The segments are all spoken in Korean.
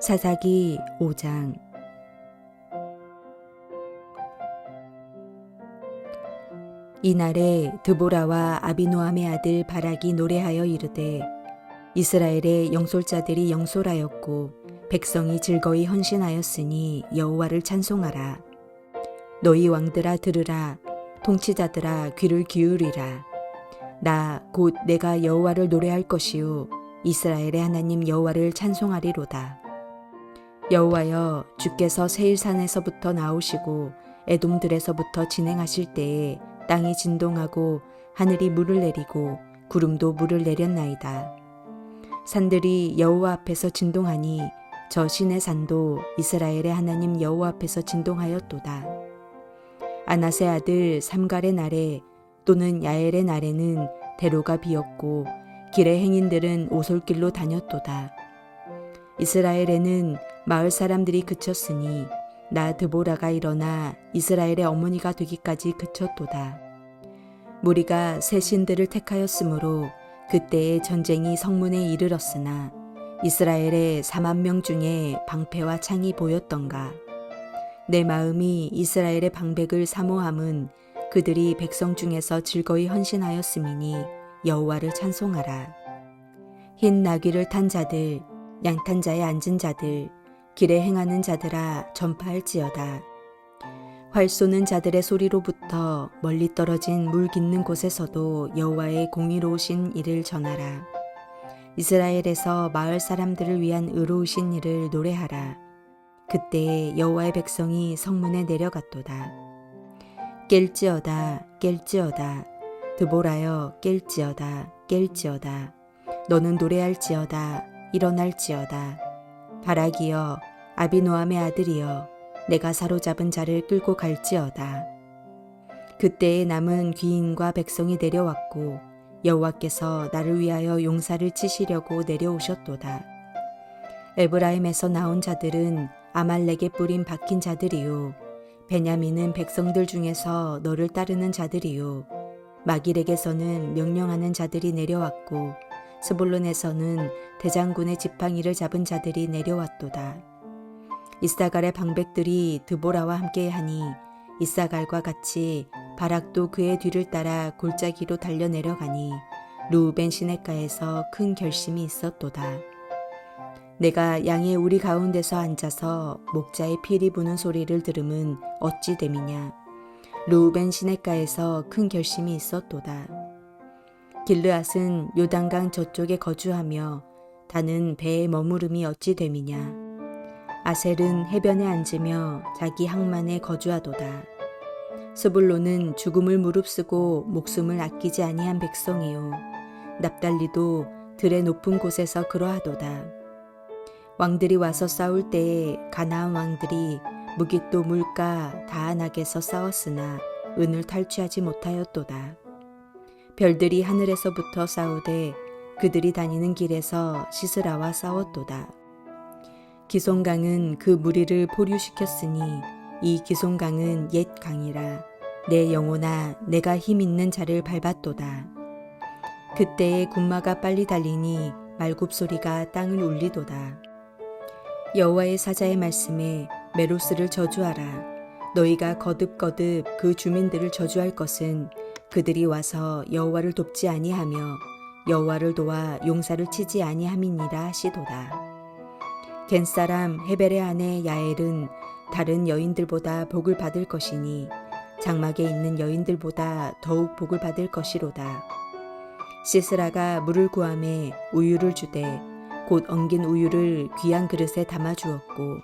사사기 5장. 이날에 드보라와 아비노함의 아들 바락이 노래하여 이르되 이스라엘의 영솔자들이 영솔하였고 백성이 즐거이 헌신하였으니 여호와를 찬송하라. 너희 왕들아 들으라. 통치자들아 귀를 기울이라. 나 곧 내가 여호와를 노래할 것이요. 이스라엘의 하나님 여호와를 찬송하리로다 여호와여 주께서 세일산에서부터 나오시고 에돔들에서부터 진행하실 때에 땅이 진동하고 하늘이 물을 내리고 구름도 물을 내렸나이다. 산들이 여호와 앞에서 진동하니 저 신의 산도 이스라엘의 하나님 여호와 앞에서 진동하였도다. 아나세 아들 삼갈의 날에 또는 야엘의 날에는 대로가 비었고 길의 행인들은 오솔길로 다녔도다. 이스라엘에는 마을 사람들이 그쳤으니 나 드보라가 일어나 이스라엘의 어머니가 되기까지 그쳤도다. 무리가 새 신들을 택하였으므로 그때의 전쟁이 성문에 이르렀으나 이스라엘의 4만 명 중에 방패와 창이 보였던가. 내 마음이 이스라엘의 방백을 사모함은 그들이 백성 중에서 즐거이 헌신하였음이니 여호와를 찬송하라. 흰 나귀를 탄 자들, 양탄 자에 앉은 자들, 길에 행하는 자들아 전파할지어다. 활 쏘는 자들의 소리로부터 멀리 떨어진 물 깃는 곳에서도 여호와의 공의로우신 일을 전하라. 이스라엘에서 마을 사람들을 위한 의로우신 일을 노래하라. 그때 여호와의 백성이 성문에 내려갔도다. 깰지어다, 깰지어다. 드보라여, 깰지어다, 깰지어다. 너는 노래할지어다, 일어날지어다. 바라기여, 아비노함의 아들이여, 내가 사로잡은 자를 끌고 갈지어다. 그때에 남은 귀인과 백성이 내려왔고 여호와께서 나를 위하여 용사를 치시려고 내려오셨도다. 에브라임에서 나온 자들은 아말렉에 뿌린 박힌 자들이요 베냐민은 백성들 중에서 너를 따르는 자들이요 마길에게서는 명령하는 자들이 내려왔고 스불론에서는 대장군의 지팡이를 잡은 자들이 내려왔도다. 이사갈의 방백들이 드보라와 함께하니 이사갈과 같이 바락도 그의 뒤를 따라 골짜기로 달려 내려가니 루벤 시내가에서 큰 결심이 있었도다. 내가 양의 우리 가운데서 앉아서 목자의 피리 부는 소리를 들음은 어찌 됨이냐. 루벤 시내가에서 큰 결심이 있었도다. 길르앗은 요단강 저쪽에 거주하며 다는 배에 머무름이 어찌 됨이냐. 아셀은 해변에 앉으며 자기 항만에 거주하도다. 스불로는 죽음을 무릅쓰고 목숨을 아끼지 아니한 백성이요. 납달리도 들의 높은 곳에서 그러하도다. 왕들이 와서 싸울 때에 가나안 왕들이 무깃도 물가 다한악에서 싸웠으나 은을 탈취하지 못하였도다. 별들이 하늘에서부터 싸우되 그들이 다니는 길에서 시스라와 싸웠도다. 기송강은 그 무리를 포류시켰으니 이 기송강은 옛 강이라 내 영혼아 내가 힘 있는 자를 밟았도다. 그때에 군마가 빨리 달리니 말굽 소리가 땅을 울리도다. 여호와의 사자의 말씀에 메로스를 저주하라. 너희가 거듭거듭 그 주민들을 저주할 것은 그들이 와서 여호와를 돕지 아니하며 여호와를 도와 용사를 치지 아니함이니라 하시도다. 겐 사람 헤벨의 아내 야엘은 다른 여인들보다 복을 받을 것이니 장막에 있는 여인들보다 더욱 복을 받을 것이로다. 시스라가 물을 구함에 우유를 주되 곧 엉긴 우유를 귀한 그릇에 담아 주었고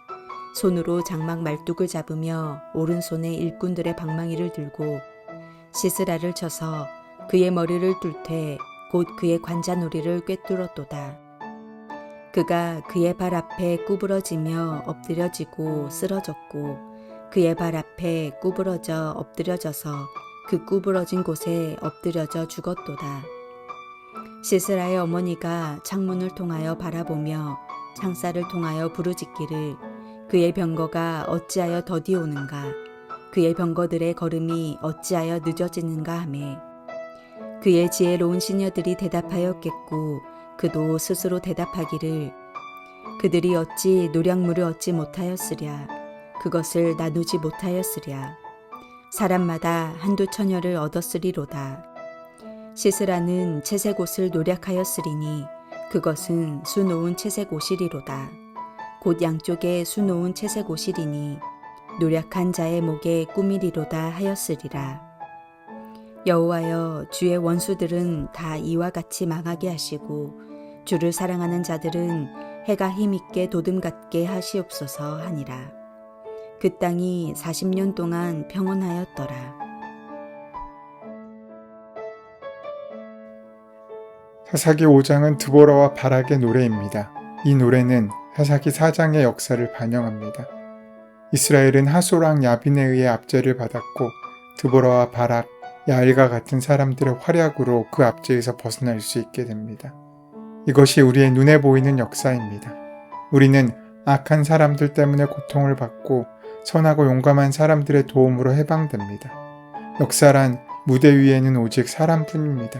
손으로 장막 말뚝을 잡으며 오른손에 일꾼들의 방망이를 들고 시스라를 쳐서 그의 머리를 뚫되 곧 그의 관자놀이를 꿰뚫었도다. 그가 그의 발 앞에 구부러지며 엎드려지고 쓰러졌고 그의 발 앞에 구부러져 엎드려져서 그 구부러진 곳에 엎드려져 죽었도다. 시스라의 어머니가 창문을 통하여 바라보며 창살을 통하여 부르짖기를 그의 병거가 어찌하여 더디 오는가 그의 병거들의 걸음이 어찌하여 늦어지는가 하매 그의 지혜로운 시녀들이 대답하였겠고 그도 스스로 대답하기를 그들이 어찌 노량물을 얻지 못하였으랴 그것을 나누지 못하였으랴 사람마다 한두 처녀를 얻었으리로다 시스라는 채색 옷을 노력하였으리니 그것은 수놓은 채색 옷이리로다 곧 양쪽에 수놓은 채색 옷이리니 노력한 자의 목에 꾸미리로다 하였으리라 여호와여 주의 원수들은 다 이와 같이 망하게 하시고 주를 사랑하는 자들은 해가 힘있게 도둠 같게 하시옵소서 하니라. 그 땅이 40년 동안 평온하였더라. 사사기 5장은 드보라와 바락의 노래입니다. 이 노래는 사사기 4장의 역사를 반영합니다. 이스라엘은 하소랑 야빈에 의해 압제를 받았고 드보라와 바락, 야일과 같은 사람들의 활약으로 그 압제에서 벗어날 수 있게 됩니다. 이것이 우리의 눈에 보이는 역사입니다. 우리는 악한 사람들 때문에 고통을 받고 선하고 용감한 사람들의 도움으로 해방됩니다. 역사란 무대 위에는 오직 사람뿐입니다.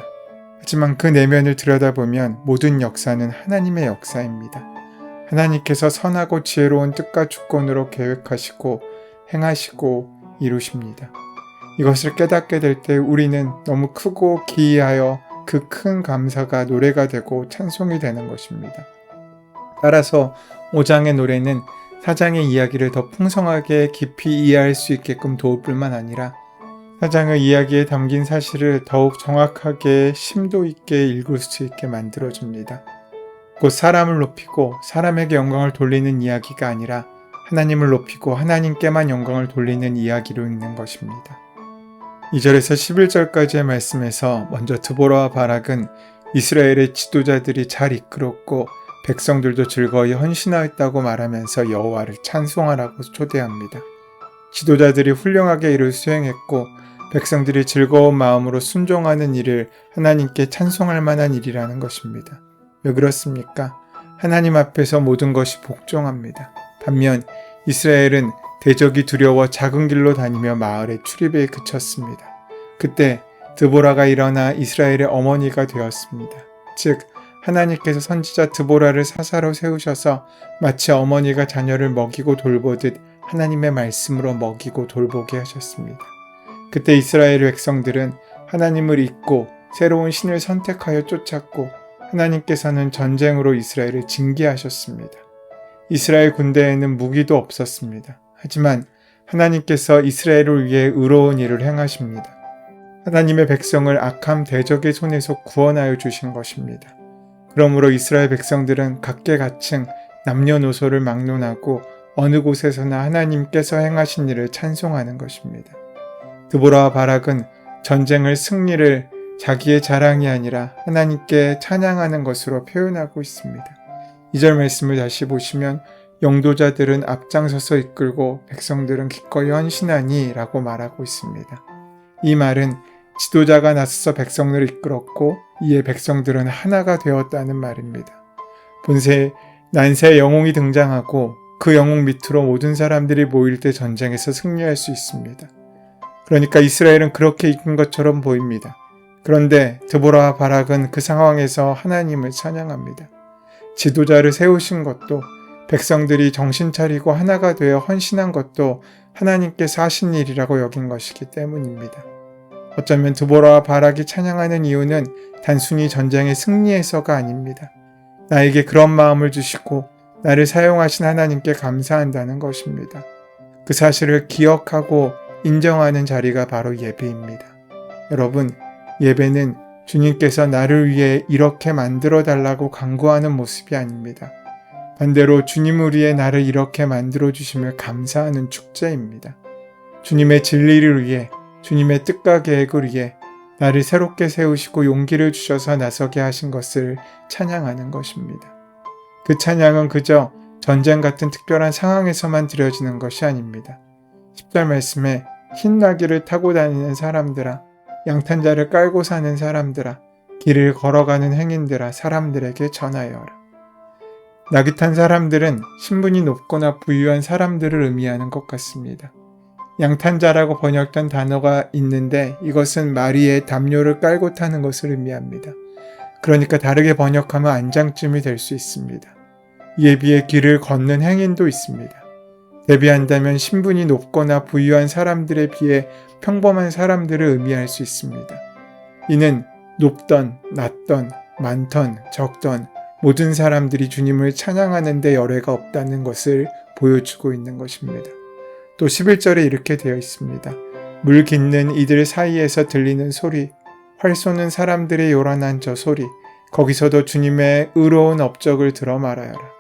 하지만 그 내면을 들여다보면 모든 역사는 하나님의 역사입니다. 하나님께서 선하고 지혜로운 뜻과 주권으로 계획하시고 행하시고 이루십니다. 이것을 깨닫게 될 때 우리는 너무 크고 기이하여 그 큰 감사가 노래가 되고 찬송이 되는 것입니다. 따라서 5장의 노래는 4장의 이야기를 더 풍성하게 깊이 이해할 수 있게끔 도울 뿐만 아니라 4장의 이야기에 담긴 사실을 더욱 정확하게 심도 있게 읽을 수 있게 만들어줍니다. 곧 사람을 높이고 사람에게 영광을 돌리는 이야기가 아니라 하나님을 높이고 하나님께만 영광을 돌리는 이야기로 읽는 것입니다. 2절에서 11절까지의 말씀에서 먼저 드보라와 바락은 이스라엘의 지도자들이 잘 이끌었고 백성들도 즐거이 헌신하였다고 말하면서 여호와를 찬송하라고 초대합니다. 지도자들이 훌륭하게 일을 수행했고 백성들이 즐거운 마음으로 순종하는 일을 하나님께 찬송할 만한 일이라는 것입니다. 왜 그렇습니까? 하나님 앞에서 모든 것이 복종합니다. 반면 이스라엘은 대적이 두려워 작은 길로 다니며 마을에 출입에 그쳤습니다. 그때 드보라가 일어나 이스라엘의 어머니가 되었습니다. 즉 하나님께서 선지자 드보라를 사사로 세우셔서 마치 어머니가 자녀를 먹이고 돌보듯 하나님의 말씀으로 먹이고 돌보게 하셨습니다. 그때 이스라엘 백성들은 하나님을 잊고 새로운 신을 선택하여 쫓았고 하나님께서는 전쟁으로 이스라엘을 징계하셨습니다. 이스라엘 군대에는 무기도 없었습니다. 하지만 하나님께서 이스라엘을 위해 의로운 일을 행하십니다. 하나님의 백성을 악함 대적의 손에서 구원하여 주신 것입니다. 그러므로 이스라엘 백성들은 각계각층 남녀노소를 막론하고 어느 곳에서나 하나님께서 행하신 일을 찬송하는 것입니다. 드보라와 바락은 전쟁을 승리를 자기의 자랑이 아니라 하나님께 찬양하는 것으로 표현하고 있습니다. 이 절 말씀을 다시 보시면 영도자들은 앞장서서 이끌고 백성들은 기꺼이 헌신하니 라고 말하고 있습니다. 이 말은 지도자가 나서서 백성들을 이끌었고 이에 백성들은 하나가 되었다는 말입니다. 본세 난세 영웅이 등장하고 그 영웅 밑으로 모든 사람들이 모일 때 전쟁에서 승리할 수 있습니다. 그러니까 이스라엘은 그렇게 이긴 것처럼 보입니다. 그런데 드보라와 바락은 그 상황에서 하나님을 찬양합니다. 지도자를 세우신 것도 백성들이 정신 차리고 하나가 되어 헌신한 것도 하나님께서 하신 일이라고 여긴 것이기 때문입니다. 어쩌면 드보라와 바락이 찬양하는 이유는 단순히 전쟁의 승리에서가 아닙니다. 나에게 그런 마음을 주시고 나를 사용하신 하나님께 감사한다는 것입니다. 그 사실을 기억하고 인정하는 자리가 바로 예배입니다. 여러분, 예배는 주님께서 나를 위해 이렇게 만들어 달라고 강구하는 모습이 아닙니다. 반대로 주님을 위해 나를 이렇게 만들어 주심을 감사하는 축제입니다. 주님의 진리를 위해 주님의 뜻과 계획을 위해 나를 새롭게 세우시고 용기를 주셔서 나서게 하신 것을 찬양하는 것입니다. 그 찬양은 그저 전쟁 같은 특별한 상황에서만 드려지는 것이 아닙니다. 10절 말씀에 흰 나귀를 타고 다니는 사람들아, 양탄자를 깔고 사는 사람들아, 길을 걸어가는 행인들아, 사람들에게 전하여라. 나귀 탄 사람들은 신분이 높거나 부유한 사람들을 의미하는 것 같습니다. 양탄자라고 번역된 단어가 있는데 이것은 마리의 담요를 깔고 타는 것을 의미합니다. 그러니까 다르게 번역하면 안장쯤이 될 수 있습니다. 이에 비해 길을 걷는 행인도 있습니다. 대비한다면 신분이 높거나 부유한 사람들에 비해 평범한 사람들을 의미할 수 있습니다. 이는 높던, 낮던, 많던, 적던 모든 사람들이 주님을 찬양하는 데 열애가 없다는 것을 보여주고 있는 것입니다. 또 11절에 이렇게 되어 있습니다. 물 깃는 이들 사이에서 들리는 소리, 활 쏘는 사람들의 요란한 저 소리, 거기서도 주님의 의로운 업적을 들어 말하여라.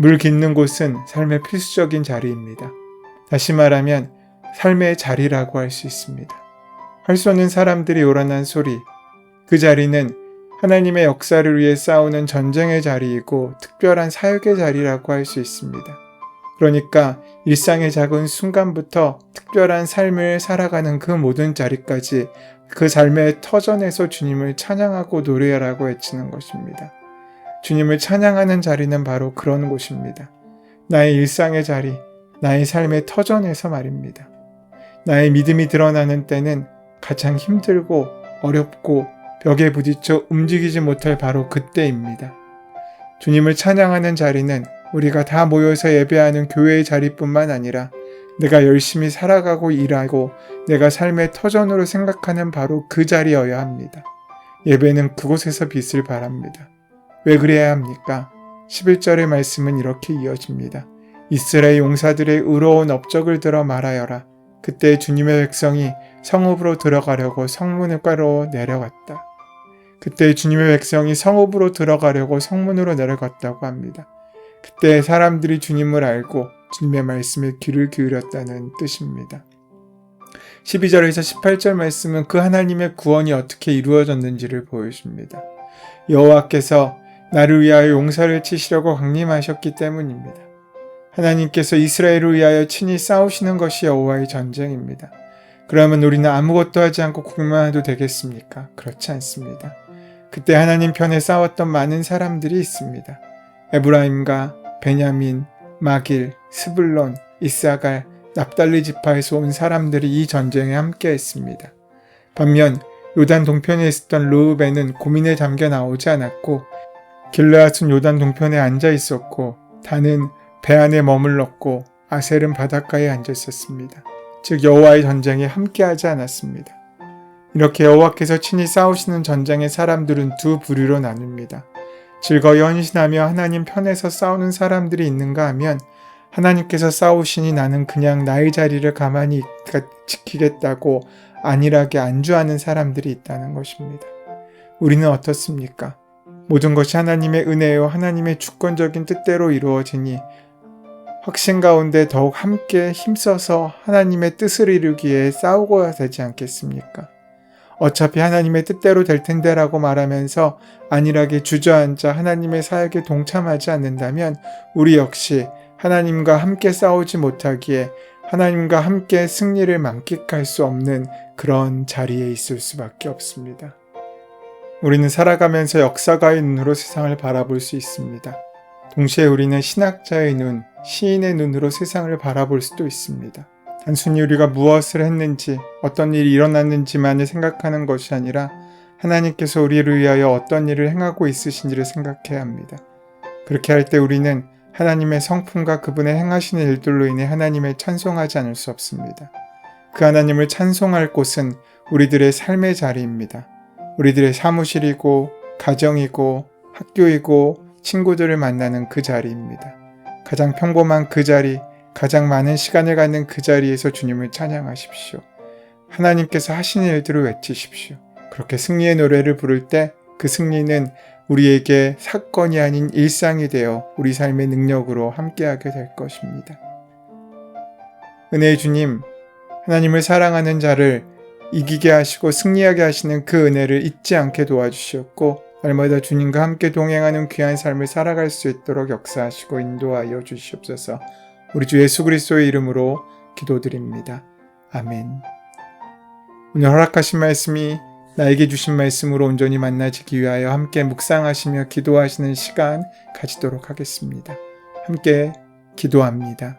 물 깃는 곳은 삶의 필수적인 자리입니다. 다시 말하면 삶의 자리라고 할 수 있습니다. 활 쏘는 사람들의 요란한 소리, 그 자리는 하나님의 역사를 위해 싸우는 전쟁의 자리이고 특별한 사역의 자리라고 할 수 있습니다. 그러니까 일상의 작은 순간부터 특별한 삶을 살아가는 그 모든 자리까지 그 삶의 터전에서 주님을 찬양하고 노래하라고 외치는 것입니다. 주님을 찬양하는 자리는 바로 그런 곳입니다. 나의 일상의 자리, 나의 삶의 터전에서 말입니다. 나의 믿음이 드러나는 때는 가장 힘들고 어렵고 벽에 부딪혀 움직이지 못할 바로 그때입니다. 주님을 찬양하는 자리는 우리가 다 모여서 예배하는 교회의 자리뿐만 아니라 내가 열심히 살아가고 일하고 내가 삶의 터전으로 생각하는 바로 그 자리여야 합니다. 예배는 그곳에서 빛을 발합니다. 왜 그래야 합니까? 11절의 말씀은 이렇게 이어집니다. 이스라엘 용사들의 의로운 업적을 들어 말하여라. 그때 주님의 백성이 성읍으로 들어가려고 성문을 가로 내려갔다. 그때 주님의 백성이 성읍으로 들어가려고 성문으로 내려갔다고 합니다. 그때 사람들이 주님을 알고 주님의 말씀에 귀를 기울였다는 뜻입니다. 12절에서 18절 말씀은 그 하나님의 구원이 어떻게 이루어졌는지를 보여줍니다. 여호와께서 나를 위하여 용사를 치시려고 강림하셨기 때문입니다. 하나님께서 이스라엘을 위하여 친히 싸우시는 것이 여호와의 전쟁입니다. 그러면 우리는 아무것도 하지 않고 국만 해도 되겠습니까? 그렇지 않습니다. 그때 하나님 편에 싸웠던 많은 사람들이 있습니다. 에브라임과 베냐민, 마길, 스불론, 이사갈, 납달리 지파에서 온 사람들이 이 전쟁에 함께 했습니다. 반면 요단 동편에 있었던 르우벤은 고민에 잠겨 나오지 않았고 길르앗은 요단 동편에 앉아 있었고 단은 배 안에 머물렀고 아셀은 바닷가에 앉아 있었습니다. 즉 여호와의 전쟁에 함께하지 않았습니다. 이렇게 여호와께서 친히 싸우시는 전쟁의 사람들은 두 부류로 나뉩니다. 즐거이 헌신하며 하나님 편에서 싸우는 사람들이 있는가 하면 하나님께서 싸우시니 나는 그냥 나의 자리를 가만히 지키겠다고 안일하게 안주하는 사람들이 있다는 것입니다. 우리는 어떻습니까? 모든 것이 하나님의 은혜요 하나님의 주권적인 뜻대로 이루어지니 확신 가운데 더욱 함께 힘써서 하나님의 뜻을 이루기에 싸우고야 되지 않겠습니까? 어차피 하나님의 뜻대로 될 텐데 라고 말하면서 안일하게 주저앉아 하나님의 사역에 동참하지 않는다면 우리 역시 하나님과 함께 싸우지 못하기에 하나님과 함께 승리를 만끽할 수 없는 그런 자리에 있을 수밖에 없습니다. 우리는 살아가면서 역사가의 눈으로 세상을 바라볼 수 있습니다. 동시에 우리는 신학자의 눈, 시인의 눈으로 세상을 바라볼 수도 있습니다. 단순히 우리가 무엇을 했는지, 어떤 일이 일어났는지만을 생각하는 것이 아니라 하나님께서 우리를 위하여 어떤 일을 행하고 있으신지를 생각해야 합니다. 그렇게 할 때 우리는 하나님의 성품과 그분의 행하시는 일들로 인해 하나님을 찬송하지 않을 수 없습니다. 그 하나님을 찬송할 곳은 우리들의 삶의 자리입니다. 우리들의 사무실이고, 가정이고, 학교이고, 친구들을 만나는 그 자리입니다. 가장 평범한 그 자리, 가장 많은 시간을 갖는 그 자리에서 주님을 찬양하십시오. 하나님께서 하시는 일들을 외치십시오. 그렇게 승리의 노래를 부를 때 그 승리는 우리에게 사건이 아닌 일상이 되어 우리 삶의 능력으로 함께하게 될 것입니다. 은혜의 주님, 하나님을 사랑하는 자를 이기게 하시고 승리하게 하시는 그 은혜를 잊지 않게 도와주시었고, 날마다 주님과 함께 동행하는 귀한 삶을 살아갈 수 있도록 역사하시고 인도하여 주시옵소서. 우리 주 예수 그리스도의 이름으로 기도드립니다. 아멘. 오늘 허락하신 말씀이 나에게 주신 말씀으로 온전히 만나지기 위하여 함께 묵상하시며 기도하시는 시간 가지도록 하겠습니다. 함께 기도합니다.